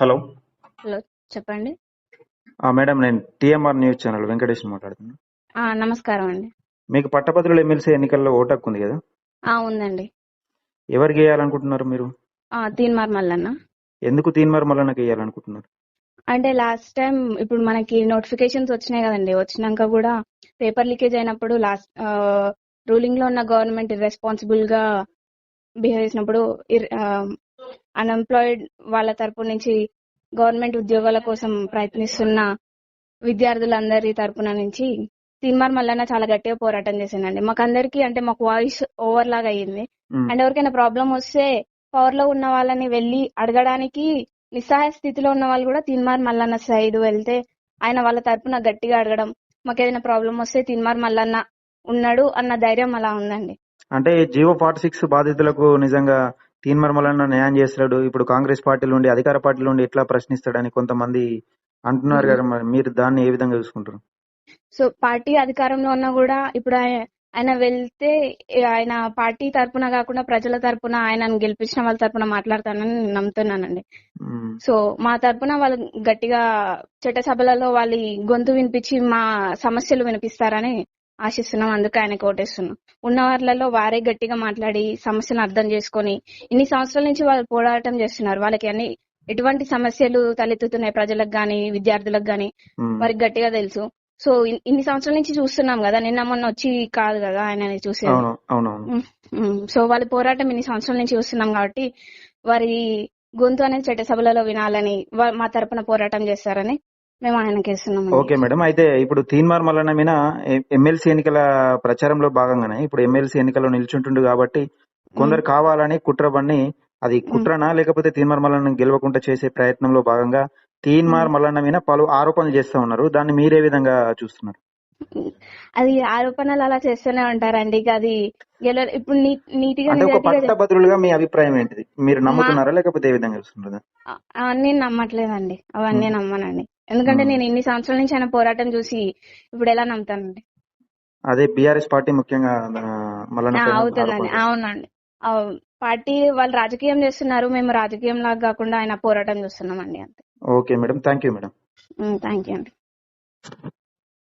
Hello. Hello చెప్పండి. Madam నేను TMR news channel Venkatesh మాట్లాడుతున్నా. ఆ, నమస్కారం అండి. మీకు పట్టభద్రుల ఎమ్మెల్సీ ఎన్నికల్లో ఓటు హక్కు ఉంది కదా? ఆ, ఉందండి. ఎవరికి వేయాలనుకుంటున్నారు మీరు? ఆ, తీన్మార్ మల్లన్న. ఎందుకు తీన్మార్ మల్లన్నకి వేయాలనుకుంటున్నారు? అంటే లాస్ట్ టైం ఇప్పుడు మనకి నోటిఫికేషన్స్ వచ్చినాయి కదండి. వచ్చినాక కూడా పేపర్ లీకేజ్ అయినప్పుడు లాస్ట్ రూలింగ్లో ఉన్న గవర్నమెంట్ ఇర్రెస్పాన్సిబుల్గా బిహేవ్ చేసినప్పుడు అన్ఎంప్లాయిడ్ వాళ్ళ తరపు నుంచి గవర్నమెంట్ ఉద్యోగాల కోసం ప్రయత్నిస్తున్న విద్యార్థులందరి తరపున నుంచి తీన్మార్ మల్లన్న చాలా గట్టిగా పోరాటం చేసిందండి. మాకందరికి అంటే మాకు వాయిస్ ఓవర్ లాగా అయ్యింది. అండ్ ఎవరికైనా ప్రాబ్లం వస్తే పవర్లో ఉన్న వాళ్ళని వెళ్ళి అడగడానికి నిస్సహాయ స్థితిలో ఉన్న వాళ్ళు కూడా తిన్మార్ మల్లన్న సైడ్ వెళ్తే ఆయన వాళ్ళ తరపున గట్టిగా అడగడం మాకు ఏదైనా ప్రాబ్లం వస్తే తిన్మార్ మల్లన్న ఉన్నాడు అన్న ధైర్యం అలా ఉందండి. అంటే జీవో ఫార్టీ సిక్స్ బాధితులకు నిజంగా తీన్మార్ మల్లన్న న్యాయం చేస్తాడు ఇప్పుడు కాంగ్రెస్ పార్టీ నుండి అధికార పార్టీ నుండి ఎట్లా ప్రశ్నిస్తాడని కొంతమంది అంటున్నారు కదా మరి. మీరు దాన్ని ఏ విధంగా చూసుకుంటారు? సో పార్టీ అధికారంలో ఉన్నా కూడా ఇప్పుడు ఆయ- ఆయన వెళ్తే ఆయన పార్టీ తరపున కాకుండా ప్రజల తరపున ఆయనను గెలిపించిన వాళ్ళ తరపున మాట్లాడతానని నేను నమ్ముతున్నానండి సో మా తరపున వాళ్ళు గట్టిగా చట్టసభలలో వాళ్ళ గొంతు వినిపించి మా సమస్యలు వినిపిస్తారని ఆశిస్తున్నాం అందుకే ఆయన కోటేస్తున్నాం ఉన్న వాళ్ళలో వారే గట్టిగా మాట్లాడి సమస్యను అర్థం చేసుకొని ఇన్ని సంవత్సరాల నుంచి వాళ్ళు పోరాటం చేస్తున్నారు. వాళ్ళకి అన్ని ఎటువంటి సమస్యలు తలెత్తుతున్నాయి ప్రజలకు గాని విద్యార్థులకు గాని? వారికి గట్టిగా తెలుసు. సో ఇన్- ఇన్ని సంవత్సరాల నుంచి చూస్తున్నాం కదా నిన్న మొన్న వచ్చి కాదు కదా ఆయన చూసేది. సో వాళ్ళ పోరాటం ఇన్ని సంవత్సరాల నుంచి చూస్తున్నాం కాబట్టి వారి గొంతు అనేది చట్టసభలలో వినాలని మా తరపున పోరాటం చేస్తారని మేము ఆయనకి ఇస్తున్నాం ఓకే మేడం అయితే ఇప్పుడు తీన్మార్ మల్లన్న ఎ- ఎమ్మెల్సీ ఎన్నికల ప్రచారంలో భాగంగానే ఇప్పుడు ఎమ్మెల్సీ ఎన్నికల్లో నిల్చుంటుండు కాబట్టి కొందరు కావాలని కుట్ర పన్ని అది కుట్రనా లేకపోతే తీన్మార్ మల్లన్న గెలవకుండా చేసే ప్రయత్నంలో భాగంగా తీన్మార్ మల్లన్న మీద పలు ఆరోపణలు చేస్తా ఉన్నారు. దాన్ని మీరే విధంగా చూస్తున్నారు? అది ఆరోపణలు అలా చేస్తూనే ఉంటారండి. అది ఇప్పుడు నీ- నీతిగా అంటే ఒక నిజాయితీగా పట్టభద్రులుగా మీ అభిప్రాయం ఏంటిది? మీరు నమ్ముతున్నారా లేకపోతే ఏ విధంగా చూస్తున్నారు? అవన్నీ నమ్మట్లేదండి. అవన్నీ మ్మ్. నమ్మనండి. ఎందుకంటే. నేను ఇన్ని సంవత్సరాల నుంచి ఆయన పోరాటం చూసి ఇప్పుడు ఎలా నమ్ముతానండి? అదే బీఆర్ఎస్ పార్టీ ముఖ్యంగా అవుతుందండి. అవునండి. పార్టీ వాళ్ళు రాజకీయం చేస్తున్నారు మేము రాజకీయం లాగా కాకుండా ఆయన పోరాటం చూస్తున్నామండి అంతే. Okay madam. Thank you madam. Thank you అండి.